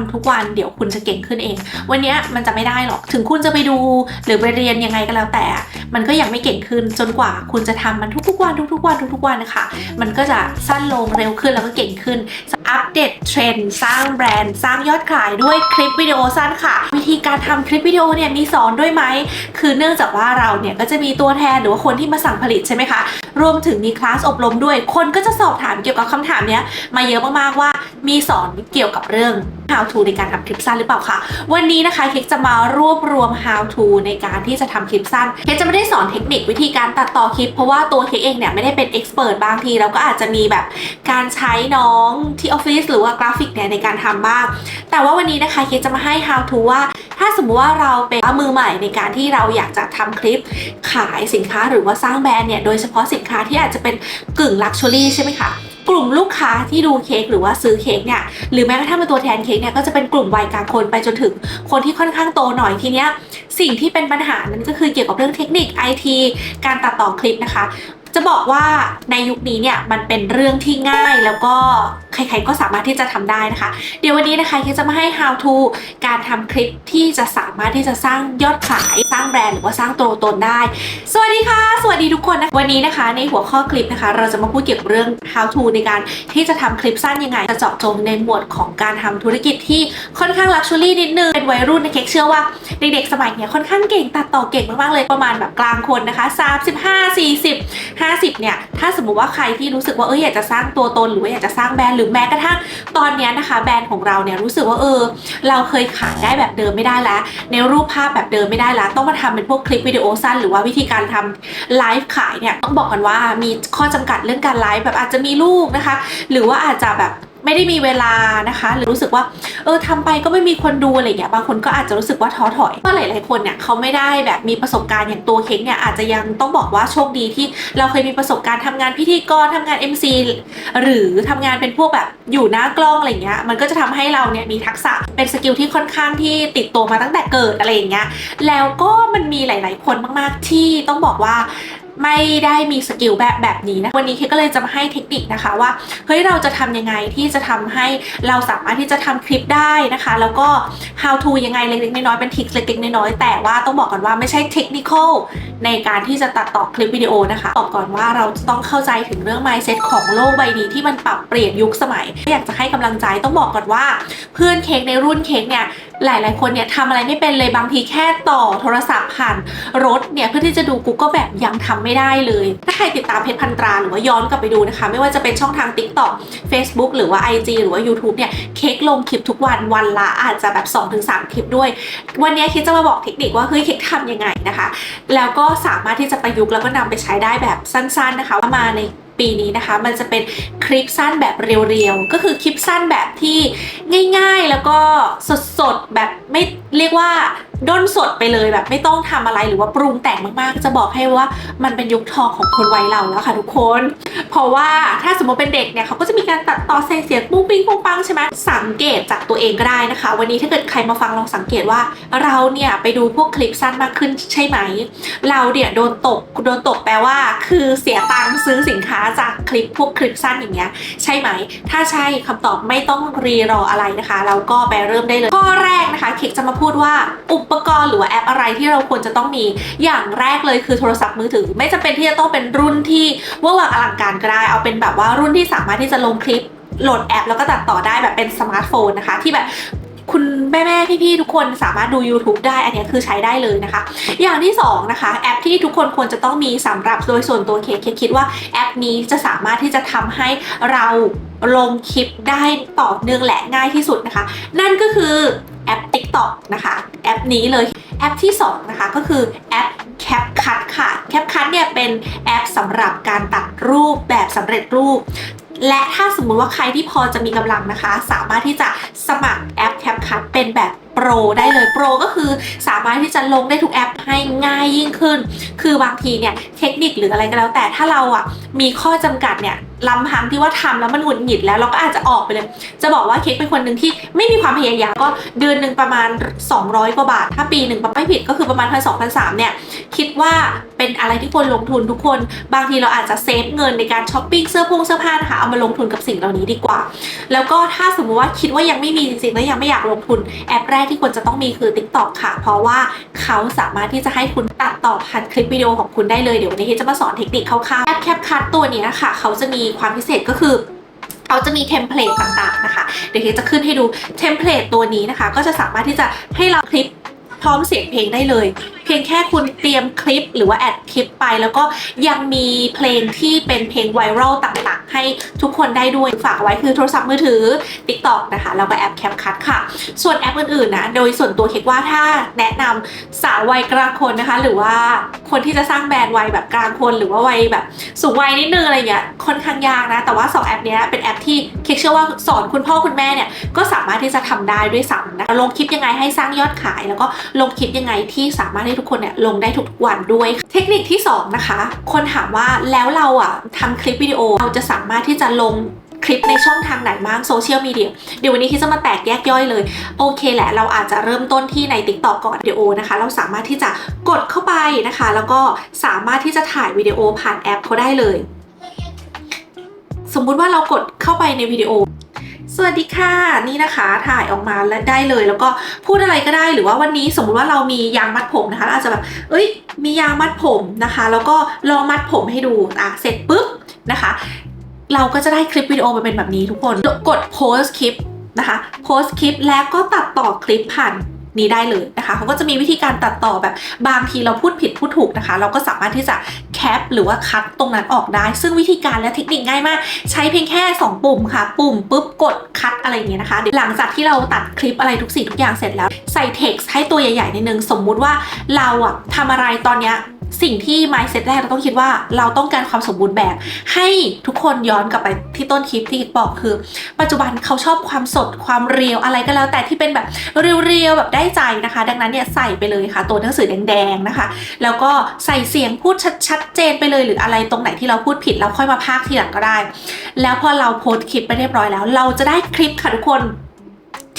ำทุกวันเดี๋ยวคุณจะเก่งขึ้นเอง วันเนี้ยมันจะไม่ได้หรอกถึงคุณจะไปดู หรือไปเรียนยังไงก็แล้วแต่ มันก็ยังไม่เก่งขึ้นจนกว่าคุณจะทำมันทุกๆวันทุกๆวันทุกๆวันนะคะมันก็จะสั้นลงเร็วขึ้นแล้วก็เก่งขึ้นอัปเดตเทรนด์สร้างแบรนด์สร้างยอดขายด้วยคลิปวิดีโอสั้นค่ะ วิธีการทำคลิปวิดีโอเนี่ยมีสอนด้วยไหมคือเนื่องจากว่าเราเนี่ยก็จะมีตัวแทนหรือว่าคนที่มาสั่งผลิตใช่ไหมคะรวมถึงมีคลาสอบรมด้วย คนก็จะสอบถามเกี่ยวกับคำถามเนี้ยมาเยอะมากๆว่ามีสอนเกี่ยวกับเรื่อง how to ในการทำคลิปสั้นหรือเปล่าคะวันนี้นะคะเค้กจะมารวบรวม how to ในการที่จะทำคลิปสั้นเค้กจะไม่ได้สอนเทคนิควิธีการตัดต่อคลิป เพราะว่าตัวเค้กเองเนี่ยไม่ได้เป็น expert บางทีเราก็อาจจะมีแบบการใช้น้องที่ออฟฟิศหรือว่ากราฟิกเนี่ยในการทำบ้าง แต่ว่าวันนี้นะคะเค้กจะมาให้ how to ว่า ถ้าสมมติว่าเราเป็นมือใหม่ในการที่เราอยากจะทำคลิปขายสินค้าหรือว่าสร้างแบรนด์เนี่ยโดยเฉพาะสินค้าที่อาจจะเป็นกึ่งลักชัวรี่ใช่ไหมคะ กลุ่มลูกค้าที่ดูเค้กหรือว่าซื้อเค้กเนี่ยหรือแม้กระทั่งเป็นตัวแทนเค้กเนี่ยก็จะเป็นกลุ่มวัยกลางคนไปจนถึงคนที่ค่อนข้างโตหน่อยทีเนี้ยสิ่งที่เป็นปัญหานั้นก็คือเกี่ยวกับเรื่องเทคนิค IT การตัดต่อคลิปนะคะ จะบอกว่าในยุคนี้เนี่ยมันเป็นเรื่องที่ง่ายแล้วก็ใครๆก็สามารถที่จะทำได้นะคะ เดี๋ยววันนี้นะคะเค้กจะมาให้ how to การทำคลิปที่จะสามารถที่จะสร้างยอดขายสร้างแบรนด์หรือว่าสร้างตัวตนได้ สวัสดีค่ะ สวัสดีทุกคนนะวันนี้นะคะ ในหัวข้อคลิปนะคะ เราจะมาพูดเกี่ยวกับเรื่อง how to ในการที่จะทำคลิปสั้นยังไง จะเจาะจงในหมวดของการทำธุรกิจที่ค่อนข้างลักชัวรี่นิดนึงเป็นวัยรุ่นนะเค้กเชื่อว่าเด็กๆสมัยเนี้ยค่อนข้างเก่งตัดต่อเก่งมากๆเลยประมาณแบบกลางคนนะคะ35 40 50เนี่ยถ้าสมมุติว่าใครที่รู้สึกว่าเอออยากจะสร้างตัวตนหรือว่าอยากจะสร้างแบรนด์หรือแม้กระทั่งตอนนี้นะคะ แบรนด์ของเราเนี่ยรู้สึกว่าเออ เราเคยขายได้แบบเดิมไม่ได้แล้ว ในรูปภาพแบบเดิมไม่ได้แล้วต้องมาทำเป็นพวกคลิปวิดีโอสั้น หรือว่าวิธีการทำไลฟ์ขายเนี่ยต้องบอกกันว่ามีข้อจำกัดเรื่องการไลฟ์แบบอาจจะมีลูกนะคะ หรือว่าอาจจะแบบ ไม่ได้มีเวลานะคะ หรือรู้สึกว่าเออทำไปก็ไม่มีคนดูอะไรอย่างเงี้ยบางคนก็อาจจะรู้สึกว่าท้อถอยเพราะหลายๆคนเนี่ยเขาไม่ได้แบบมีประสบการณ์อย่างตัวเค้กเนี่ยอาจจะยังต้องบอกว่าโชคดีที่เราเคยมีประสบการณ์ทำงานพิธีกรทำงาน MC หรือทำงานเป็นพวกแบบอยู่หน้ากล้องอะไรเงี้ยมันก็จะทำให้เราเนี่ยมีทักษะเป็นสกิลที่ค่อนข้างที่ติดตัวมาตั้งแต่เกิดอะไรอย่างเงี้ยแล้วก็มันมีหลาย ๆ คนมาก ๆ ที่ต้องบอกว่า ไม่ได้มีสกิลแบบแบบนี้นะวันนี้เคก็เลยจะมาให้เทคนิคนะคะว่าเฮ้ยเราจะทำยังไงที่จะทำให้เราสามารถที่จะทำคลิปได้นะคะ แล้วก็ how to ยังไงเล็กๆน้อยๆเป็นทริคเล็กๆน้อยๆแต่ว่าต้องบอกก่อนว่าไม่ใช่เทคนิค ในการที่จะตัดต่อคลิปวิดีโอนะคะบอกก่อนว่าเราจะต้องเข้าใจถึงเรื่อง mindset ของโลกใบนี้ที่มันปรับเปลี่ยนยุคสมัย อยากจะให้กำลังใจต้องบอกก่อนว่า เพื่อนเค้กในรุ่นเค้กเนี่ยหลาย ๆ คนเนี่ยทำอะไรไม่เป็นเลยบางทีแค่ต่อโทรศัพท์ผ่านรถเนี่ยเพื่อที่จะดู Google แบบยังทำไม่ได้เลย ถ้าใครติดตามเพจพันตราหรือว่าย้อนกลับไปดูนะคะ ไม่ว่าจะเป็นช่องทาง TikTok Facebook หรือว่า IG หรือว่า YouTube เนี่ยเค้กลงคลิปทุกวันวันละอาจจะแบบ 2-3 คลิปด้วย วันนี้เค้กจะมาบอกเทคนิคว่าเฮ้ยเค้กทำยังไงนะคะ แล้วก็สามารถที่จะประยุกต์แล้วก็นำไปใช้ได้แบบสั้น ๆนะคะมาในปีนี้นะคะ มันจะเป็นคลิปสั้นแบบเรียวๆ ก็คือคลิปสั้นแบบที่ง่ายๆ แล้วก็สดๆ แบบไม่เรียกว่า ด้นสดไปเลยแบบไม่ต้องทำอะไรหรือว่าปรุงแต่งมากๆ จะบอกให้ว่ามันเป็นยุคทองของคนวัยเราแล้วค่ะทุกคน เพราะว่าถ้าสมมติเป็นเด็กเนี่ยเขาก็จะมีการตัดต่อแสงเสียงปุ้งปิ้งปุ้งปังใช่ไหมสังเกตจากตัวเองก็ได้นะคะ วันนี้ถ้าเกิดใครมาฟังลองสังเกตว่า เราเนี่ยไปดูพวกคลิปสั้นมากขึ้นใช่ไหม เราเนี่ยโดนตกโดนตกแปลว่า คือเสียตังค์ซื้อสินค้าจากคลิปพวกคลิปสั้นอย่างเงี้ยใช่ไหม ถ้าใช่คำตอบไม่ต้องรีรออะไรนะคะ เราก็ไปเริ่มได้เลยข้อแรกนะคะเค้กจะมาพูดว่าอุปปกรณ์หรือว่าแอปอะไรที่เราควรจะต้องมีอย่างแรกเลยคือโทรศัพท์มือถือ ไม่จำเป็นที่จะต้องเป็นรุ่นที่เว่าวังอลังการก็ได้เอาเป็นแบบว่ารุ่นที่สามารถที่จะลงคลิปโหลดแอป แล้วก็ตัดต่อได้แบบเป็นสมาร์ทโฟนนะคะ ที่แบบคุณแม่แม่ๆพี่ ๆ ทุกคนสามารถดู YouTube ได้ อันนี้คือใช้ได้เลยนะคะ อย่างที่สองนะคะ แอปที่ทุกคนควรจะต้องมีสำหรับโดยส่วนตัวเคเคคิดว่าแอปนี้จะสามารถที่จะทำให้เราลงคลิปได้ต่อเนื่องและง่ายที่สุดนะคะ นั่นก็คือ แอป TikTok นะคะแอปนี้เลยแอปที่ 2 นะคะก็คือแอป CapCut ค่ะ CapCut เนี่ยเป็นแอปสำหรับการตัดรูปแบบสำเร็จรูป และถ้าสมมุติว่าใครที่พอจะมีกำลังนะคะ สามารถที่จะสมัครแอป CapCut เป็นแบบโปรได้เลยโปรก็คือสามารถที่จะลงได้ทุกแอปให้ง่ายยิ่งขึ้น คือบางทีเนี่ยเทคนิคหรืออะไรก็แล้ว แต่ถ้าเราอะมีข้อจำกัดเนี่ย ลำพังที่ว่าทำแล้วมันหงุดหงิดแล้วเราก็อาจจะออกไปเลย จะบอกว่าเค้กเป็นคนหนึ่งที่ไม่มีความพยายามก็เดือนหนึ่งประมาณ 200 กว่าบาท ถ้าปีหนึ่งไม่ผิดก็คือประมาณพันสองพันสามเนี่ยคิดว่า เป็นอะไรที่ควรลงทุนทุกคน บางทีเราอาจจะเซฟเงินในการช้อปปิ้งเสื้อผงเสื้อผ้านะคะเอามาลงทุนกับสิ่งเหล่านี้ดีกว่า แล้วก็ถ้าสมมติว่าคิดว่ายังไม่มีจริงๆแล้วยังไม่อยากลงทุนแอปแรกที่ควรจะต้องมีคือ TikTok ค่ะ เพราะว่าเขาสามารถที่จะให้คุณตัดต่อผ่านคลิปวิดีโอของคุณได้เลยเดี๋ยววันนี้ที่จะมาสอนเทคนิคคร่าวๆแอปแคปคัตตัวนี้ค่ะ เขาจะมีความพิเศษก็คือเขาจะมีเทมเพลตต่างๆนะคะ เดี๋ยวเคจะขึ้นให้ดูเทมเพลตตัวนี้นะคะ ก็จะสามารถที่จะให้เราคลิป พร้อมเสียงเพลงได้เลย เพียงแค่คุณเตรียมคลิปหรือว่าแอดคลิปไป แล้วก็ยังมีเพลงที่เป็นเพลงไวรัลต่างๆ ให้ทุกคนได้ด้วยฝากไว้คือโทรศัพท์มือถือ TikTok นะคะแล้วก็แอปแคปคัทค่ะ ส่วนแอปอื่นๆนะโดยส่วนตัวคิดว่าถ้าแนะนำสาววัยกลางคนนะคะ หรือว่าคนที่จะสร้างแบรนด์วัยแบบกลางคนหรือว่าวัยแบบสูงวัยนิดนึงอะไรเงี้ยค่อนข้างยากนะ แต่ว่า 2 แอปนี้เป็นแอปที่คิดเชื่อว่าสอนคุณพ่อคุณแม่เนี่ยก็สามารถที่จะทำได้ด้วยซ้ำนะลงคลิปยังไงให้สร้างยอดขายแล้วก็ลงคลิปยังไงที่สามารถให้ทุกคนเนี่ยลงได้ทุกวันด้วย เทคนิคที่สองนะคะ คนถามว่าแล้วเราอะทำคลิปวิดีโอเราจะสามารถที่จะลงคลิปในช่องทางไหนบ้างโซเชียลมีเดียเดี๋ยววันนี้ที่จะมาแตกแยกย่อยเลย โอเคแหละ เราอาจจะเริ่มต้นที่ใน TikTok ก่อนวิดีโอนะคะ เราสามารถที่จะกดเข้าไปนะคะ แล้วก็สามารถที่จะถ่ายวิดีโอผ่านแอปเขาได้เลย สมมุติว่าเรากดเข้าไปในวิดีโอ สวัสดีค่ะนี่นะคะถ่ายออกมาแล้วได้เลย แล้วก็พูดอะไรก็ได้หรือว่าวันนี้สมมุติว่าเรามียางมัดผมนะคะาอาจจะแบบเอ้ย มียางมัดผมนะคะ แล้วก็ลองมัดผมให้ดูอะเสร็จปุ๊บนะคะ เราก็จะได้คลิปวิดีโอมาเป็นแบบนี้ทุกคนกดโพสคลิปนะคะโพสคลิปแล้วก็ตัดต่อคลิปผ่าน นี้ได้เลยนะคะเขาก็จะมีวิธีการตัดต่อแบบบางทีเราพูดผิดพูดถูกนะคะ เราก็สามารถที่จะแคปหรือว่าคัดตรงนั้นออกได้ ซึ่งวิธีการและเทคนิคง่ายมาก ใช้เพียงแค่ 2 ปุ่มค่ะ ปุ่มปุ๊บกดคัดอะไรอย่างเงี้ยนะคะเดี๋ยวหลังจากที่เราตัดคลิปอะไรทุกสิ่งทุกอย่างเสร็จแล้ว ใส่เท็กซ์ให้ตัวใหญ่ๆนิดนึงสมมุติว่าเราอะทำอะไรตอนเนี้ย สิ่งที่ mindset แรกเราต้องคิดว่าเราต้องการความสมบูรณ์แบบ ให้ทุกคนย้อนกลับไปที่ต้นคลิปที่บอกคือ ปัจจุบันเขาชอบความสดความเรียวอะไรก็แล้วแต่ที่เป็นแบบเรียวๆแบบได้ใจนะคะ ดังนั้นเนี่ยใส่ไปเลยค่ะ ตัวหนังสือแดงๆนะคะ แล้วก็ใส่เสียงพูดชัดๆเจนไปเลยหรืออะไรตรงไหนที่เราพูดผิดเราค่อยมาพากทีหลังก็ได้ แล้วพอเราโพสต์คลิปไปเรียบร้อยแล้ว เราจะได้คลิปค่ะทุกคน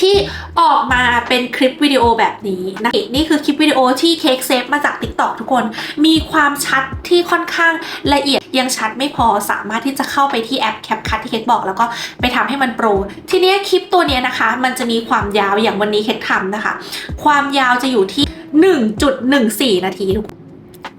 ที่ออกมาเป็นคลิปวิดีโอแบบนี้นะนี่คือคลิปวิดีโอที่เค้กเซฟมาจาก TikTok ทุกคน มีความชัดที่ค่อนข้างละเอียดยังชัดไม่พอสามารถที่จะเข้าไปที่แอป CapCut ที่เค้กบอก แล้วก็ไปทำให้มันโปร ทีนี้คลิปตัวเนี้ยนะคะ มันจะมีความยาวอย่างวันนี้เค้กทำนะคะ ความยาวจะอยู่ที่ 1.14 นาทีทุกคน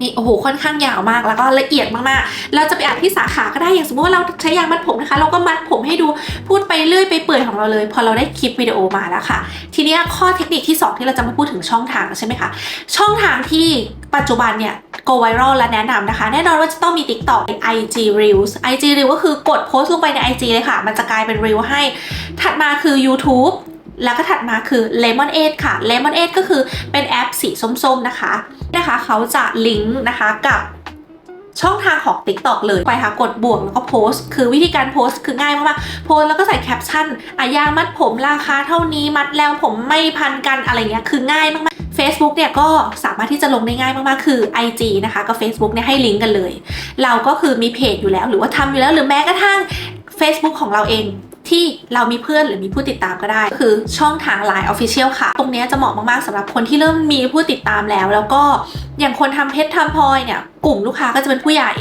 นี่โอ้โหค่อนข้างยาวมากแล้วก็ละเอียดมากๆ เราจะไปอัดที่สาขาก็ได้อย่างสมมติว่าเราใช้ยางมัดผมนะคะ เราก็มัดผมให้ดูพูดไปเรื่อยไปเปื่อยของเราเลย พอเราได้คลิปวิดีโอมาแล้วค่ะ ทีนี้ข้อเทคนิคที่ 2 ที่เราจะมาพูดถึงช่องทางใช่ไหมคะช่องทางที่ปัจจุบันเนี่ย go viral และแนะนำนะคะ แน่นอนว่าจะต้องมี TikTok IG Reels IG reels ก็คือกดโพสต์ลงไปใน IG เลยค่ะ มันจะกลายเป็น Reel ให้ ถัดมาคือ YouTube แล้วก็ถัดมาคือ Lemon 8ค่ะ Lemon 8ก็คือเป็นแอปสีส้มๆนะคะนะคะเขาจะลิงก์นะคะกับช่องทางของ TikTok เลยไปค่ะกดบวกแล้วก็โพสต์ คือวิธีการโพสต์คือง่ายมากๆโพสแล้วก็ใส่แคปชั่นอะยางมัดผมราคาเท่านี้มัดแล้วผมไม่พันกันอะไรเงี้ยคือง่ายมากๆ Facebook เนี่ยก็สามารถที่จะลงได้ง่ายมากๆ คือ IG นะคะกับ Facebook เนี่ยให้ลิงก์กันเลย เราก็คือมีเพจอยู่แล้ว หรือว่าทำอยู่แล้วหรือแม้กระทั่ง Facebook ของเราเอง ที่เรามีเพื่อนหรือมีผู้ติดตามก็ได้ คือช่องทาง Line Official ค่ะ ตรงนี้จะเหมาะมากๆสำหรับคนที่เริ่มมีผู้ติดตามแล้ว แล้วก็อย่างคนทำเพชรทำพลอยเนี่ยกลุ่มลูกค้าก็จะเป็นผู้ใหญ่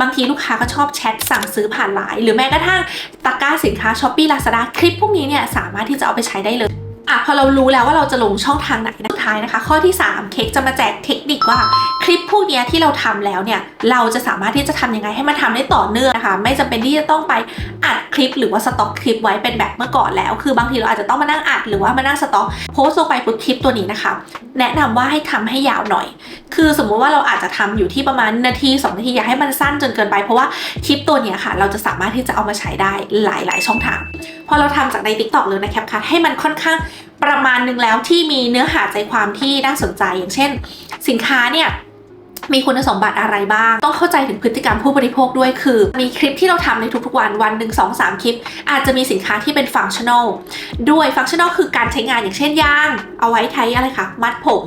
บางทีลูกค้าก็ชอบแชทสั่งซื้อผ่านไลน์หรือแม้กระทั่งตะกร้าสินค้า s h อ p e e Lazada คลิปพวกนี้เนี่ยสามารถที่จะเอาไปใช้ได้เลยอะพอเรารู้แล้วว่าเราจะลงช่องทางไหนนะ ท้ายนะคะ ข้อที่ 3 เค้กจะมาแจกเทคนิคว่าคลิปพวกนี้ที่เราทำแล้วเนี่ยเราจะสามารถที่จะทำยังไงให้มันทำได้ต่อเนื่องนะคะ ไม่จำเป็นที่จะต้องไปอัดคลิป หรือว่าสต็อกคลิปไว้เป็นแบบเมื่อก่อนแล้ว คือบางทีเราอาจจะต้องมานั่งอัดหรือว่ามานั่งสต็อกโพสต์ลงไปปุ๊บคลิปตัวนี้นะคะ แนะนำว่าให้ทำให้ยาวหน่อย คือสมมุติว่าเราอาจจะทำอยู่ที่ประมาณนาที 2 นาทีอย่าให้มันสั้นจนเกินไปเพราะว่าคลิปตัวนี้ค่ะ เราจะสามารถที่จะเอามาใช้ได้หลาย ๆ ช่องทางพอเราทำจากใน TikTok หรือใน CapCut ให้มันค่อนข้าง ประมาณหนึงแล้วที่มีเนื้อหาใจความที่น่าสนใจอย่างเช่น สินค้าเนี่ย มีคุณสมบัติอะไรบ้าง ต้องเข้าใจถึงพฤติกรรมผู้บริโภคด้วยคือ มีคลิปที่เราทำในทุกๆวันวันหนึ่งสองสามคลิป อาจจะมีสินค้าที่เป็นฟังชั่นอลด้วยฟังชั่นอลคือการใช้งานอย่างเช่นยาง เอาไว้ใช้อะไรคะมัดผม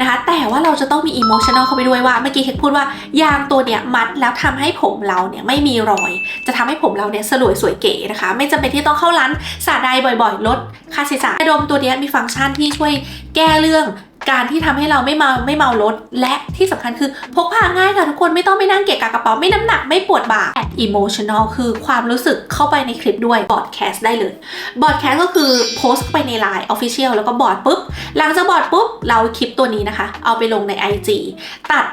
นะคะ แต่ว่าเราจะต้องมีอิโมชั่นอลเข้าไปด้วยว่า เมื่อกี้เค้กพูดว่ายางตัวเนี้ยมัดแล้วทำให้ผมเราเนี่ยไม่มีรอย จะทำให้ผมเราเนี่ยสลวยสวยเก๋นะคะ ไม่จำเป็นที่ต้องเข้าร้านสาใดบ่อย ๆ ลดค่าใช้จ่ายดมตัวเนี้ยมีฟังก์ชันที่ช่วยแก้เรื่อง การที่ทำให้เราไม่เมาไม่เมารถ และที่สำคัญคือพกพาง่ายค่ะทุกคนไม่ต้องไปนั่งเกะกะกระเป๋าไม่น้ำหนักไม่ปวดบ่า emotional คือความรู้สึกเข้าไปในคลิปด้วยบอดแคสต์ได้เลยบอดแคสต์ก็คือโพสต์เข้าไปใน Line Official แล้วก็บอดปุ๊บ หลังจากบอดปุ๊บ เราคลิปตัวนี้นะคะ เอาไปลงใน IG ตัด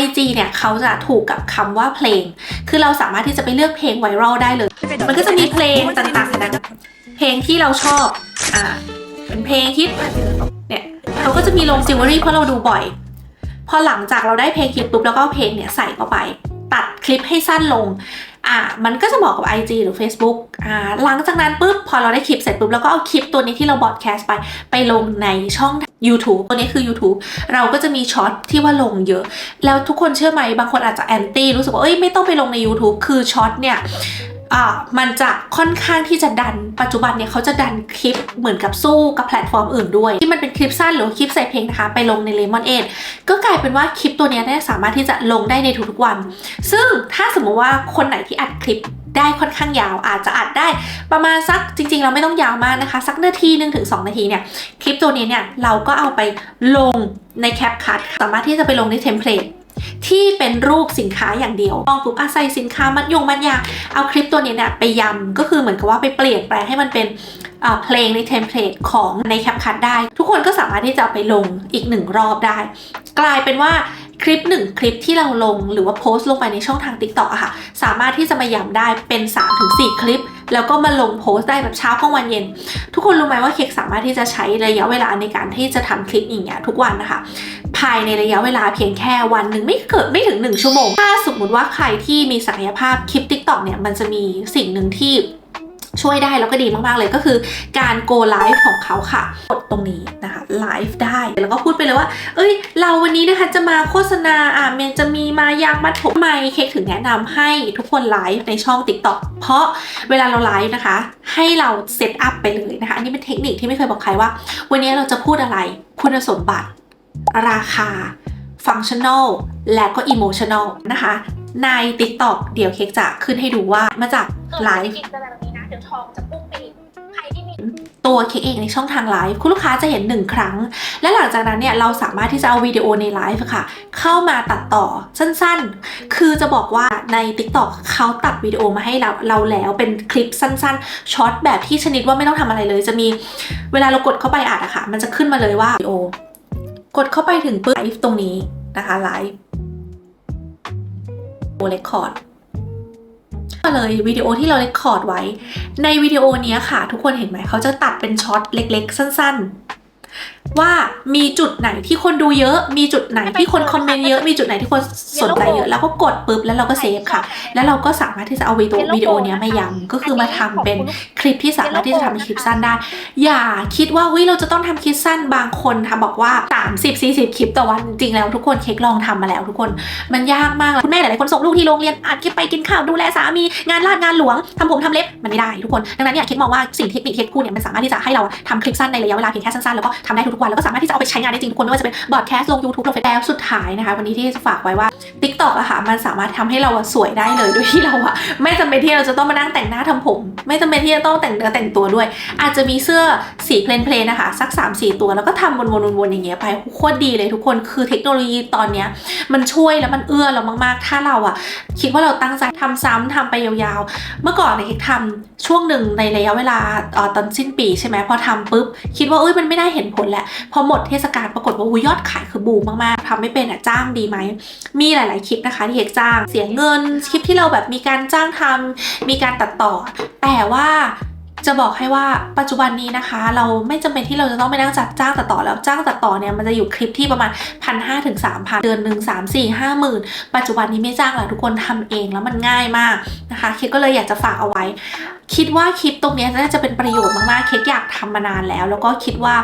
IG เนี่ยเขาจะถูกกับคำว่าเพลง คือเราสามารถที่จะไปเลือกเพลงไวรัลได้เลย มันก็จะมีเพลงต่างๆนะเพลงที่เราชอบ อ่า เป็นเพลงฮิต เนี่ยเขาก็จะมีลงจิวเวลรี่เพราะเราดูบ่อย พอหลังจากเราได้เพลงฮิตปุ๊บแล้วก็เพลงเนี่ยใส่เข้าไป ตัดคลิปให้สั้นลงอ่ามันก็จะบอกกับ IG หรือ Facebook อ่าหลังจากนั้นปุ๊บพอเราได้คลิปเสร็จปุ๊บแล้วก็เอาคลิปตัวนี้ที่เราบอดแคสต์ไปไปลงในช่อง YouTube ตัวนี้คือ YouTube เราก็จะมีช็อตที่ว่าลงเยอะ แล้วทุกคนเชื่อไหมบางคนอาจจะแอนตี้รู้สึกว่าเอ้ยไม่ต้องไปลงใน YouTube คือช็อตเนี่ย อ่ามันจะค่อนข้างที่จะดัน ปัจจุบันเนี่ยเขาจะดันคลิปเหมือนกับสู้กับแพลตฟอร์มอื่นด้วย ที่มันเป็นคลิปสั้นหรือคลิปใส่เพลงนะคะ ไปลงใน Lemon 8ก็กลายเป็นว่าคลิปตัวนี้เนี่ยสามารถที่จะลงได้ในทุกๆวัน ซึ่งถ้าสมมติว่าคนไหนที่อัดคลิปได้ค่อนข้างยาวอาจจะอัดได้ประมาณสักจริง ๆ เราไม่ต้องยาวมากนะคะ สักนาทีหนึ่งถึง 2 นาทีเนี่ย คลิปตัวนี้เนี่ย เราก็เอาไปลงในแคปคัทสามารถที่จะไปลงในเทมเพลต ที่เป็นรูปสินค้าอย่างเดียวลองปุ๊บอาศัยสินค้ามัดยงมัดยาเอาคลิปตัวนี้เนี่ยไปยำก็คือเหมือนกับว่าไปเปลี่ยนแปลงให้มันเป็น เพลงในเทมเพลตของในแคปคัทได้ ทุกคนก็สามารถที่จะไปลงอีกหนึ่งรอบได้ กลายเป็นว่าคลิปหนึ่งคลิปที่เราลงหรือว่าโพสต์ลงไปในช่องทาง TikTok อะค่ะ สามารถที่จะมายำได้เป็น 3-4 คลิป แล้วก็มาลงโพสต์ได้แบบเช้ากลางวันเย็น ทุกคนรู้ไหมว่าเค้กสามารถที่จะใช้ระยะเวลาในการที่จะทำคลิปอย่างเงี้ยทุกวันนะคะ ภายในระยะเวลาเพียงแค่วันหนึ่งไม่เกิดไม่ถึง 1 ชั่วโมง ถ้าสมมติว่าใครที่มีศักยภาพคลิป TikTok เนี่ยมันจะมีสิ่งหนึ่งที่ ช่วยได้แล้วก็ดีมากๆเลยก็คือการ go live ของเขาค่ะ กดตรงนี้นะคะไลฟ์ได้ แล้วก็พูดไปเลยว่า เอ้ย เราวันนี้นะคะจะมาโฆษณาอะมันจะมีมายางมัดผมไมเค้กถึงแนะนำให้ทุกคนไลฟ์ในช่อง TikTok เพราะเวลาเราไลฟ์นะคะ ให้เราเซตอัพไปเลยนะคะ อันนี้เป็นเทคนิคที่ไม่เคยบอกใครว่า วันนี้เราจะพูดอะไรคุณสมบัติ ราคาฟังชั่น a ลและก็อิโมชัน a ลนะคะ ใน TikTok เดี๋ยวเค้กจะขึ้นให้ดูว่ามาจากไลฟ์กินกันแบบนี้นะเดี๋ยวทองจะพุ่งไปอีกใครที่มีตัวเค้กเองในช่องทางไลฟ์คุณลูกค้าจะเห็นหนึ่งครั้ง และหลังจากนั้นเนี่ยเราสามารถที่จะเอาวิดีโอในไลฟ์ค่ะ เข้ามาตัดต่อสั้นๆ คือจะบอกว่าใน TikTok เขาตัดวิดีโอมาให้เราเราแล้วเป็นคลิปสั้นๆช็อตแบบที่ชนิดว่าไม่ต้องทำอะไรเลย จะมีเวลาเรากดเข้าไปอ่านอะค่ะ มันจะขึ้นมาเลยว่าวิดีโอกดเข้าไปถึงปุ๊บไลฟ์ตรงนี้นะคะไลฟ์โอ เรคคอร์ดมาเลยวิดีโอที่เราเรคคอร์ดไว้ ในวิดีโอนี้ค่ะ ทุกคนเห็นไหมเขาจะตัดเป็นช็อตเล็กๆ สั้น ๆ ว่ามีจุดไหนที่คนดูเยอะ มีจุดไหนที่คนคอมเมนต์เยอะ มีจุดไหนที่คนสนใจเยอะ แล้วก็กดปุ๊บแล้วเราก็เซฟค่ะ แล้วเราก็สามารถที่จะเอาวิดีโอวิดีโอเนี้ยมายำก็คือมาทำเป็นคลิปที่สามารถที่จะทำเป็นคลิปสั้นได้ อย่าคิดว่าวิเราจะต้องทำคลิปสั้นบางคนทำบอกว่า 30 40 คลิปต่อวันจริงๆแล้วทุกคนเค้กลองทำมาแล้วทุกคน มันยากมากคุณแม่หลายๆคนส่งลูกที่โรงเรียนอัดคลิปไปกินข้าวดูแลสามีงานลาดงานหลวงทำผมทำเล็บมันไม่ได้ทุกคนดังนั้นเนี่ยเค้กมองว่าสิ่งที่เค้กพูดเนี่ยมันสามารถที่จะให้เราทำคลิปสั้นในระยะเวลาเพียงแค่สั้นๆแล้วก็ทำได้ทุกวัน แล้วก็สามารถที่จะเอาไปใช้งานได้จริงทุกคนไม่ว่าจะเป็นบอดแคสต์ลง YouTube ลงเฟซแล้วสุดท้ายนะคะ วันนี้ที่จะฝากไว้ว่า TikTok อะค่ะมันสามารถทำให้เราสวยได้เลยโดยที่เราอะไม่จำเป็นที่เราจะต้องมานั่งแต่งหน้าทำผม ไม่จำเป็นที่จะต้องแต่งเนื้อแต่งตัวด้วย อาจจะมีเสื้อสีเพลนเพลนๆนะคะสัก 3 4 ตัว แล้วก็ทำวนๆๆอย่างเงี้ยไปโคตรดีเลยทุกคนคือเทคโนโลยีตอนเนี้ยมันช่วยแล้วมันเอื้อเรามากๆ ถ้าเราอะคิดว่าเราตั้งใจทำซ้ำทำไปยาวๆ เมื่อก่อนเนี่ยทำช่วงหนึ่งในระยะเวลาตอนสิ้นปีใช่ไหมพอทำปุ๊บคิดว่าเอ้ยมันไม่ได้เห็นผลแหละ พอหมดเทศกาลปรากฏว่าอุยยอดขายคือบูมมากๆทำไม่เป็นอะจ้างดีไหม มีหลาย ๆ คลิปนะคะที่เอกจ้างเสียเงินคลิปที่เราแบบมีการจ้างทำมีการตัดต่อ แต่ว่าจะบอกให้ว่าปัจจุบันนี้นะคะ เราไม่จำเป็นที่เราจะต้องไปนั่งจัดจ้างตัดต่อแล้วจ้างตัดต่อเนี่ยมันจะอยู่คลิปที่ประมาณพันห้าถึงสามพันเดือนหนึ่งสามสี่ห้าหมื่นปัจจุบันนี้ไม่จ้างแล้วทุกคนทำเองแล้วมันง่ายมากนะคะเค้กก็เลยอยากจะฝากเอาไว้ คิดว่าคลิปตรงนี้น่าจะเป็นประโยชน์มากๆ เค้กอยากทำมานานแล้ว แล้วก็คิดว่า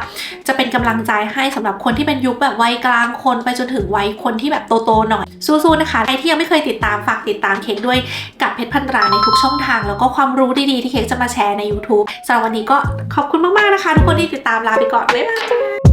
จะเป็นกำลังใจให้สำหรับคนที่เป็นยุคแบบวัยกลางคนไปจนถึงวัยคนที่แบบโตๆหน่อย สู้ๆนะคะ ใครที่ยังไม่เคยติดตามฝากติดตามเค้กด้วยกับเพชรพันราในทุกช่องทาง แล้วก็ความรู้ดีๆที่เค้กจะมาแชร์ใน YouTube สำหรับวันนี้ก็ขอบคุณมากๆนะคะ ทุกคนที่ติดตามลาไปก่อนบ๊ายบาย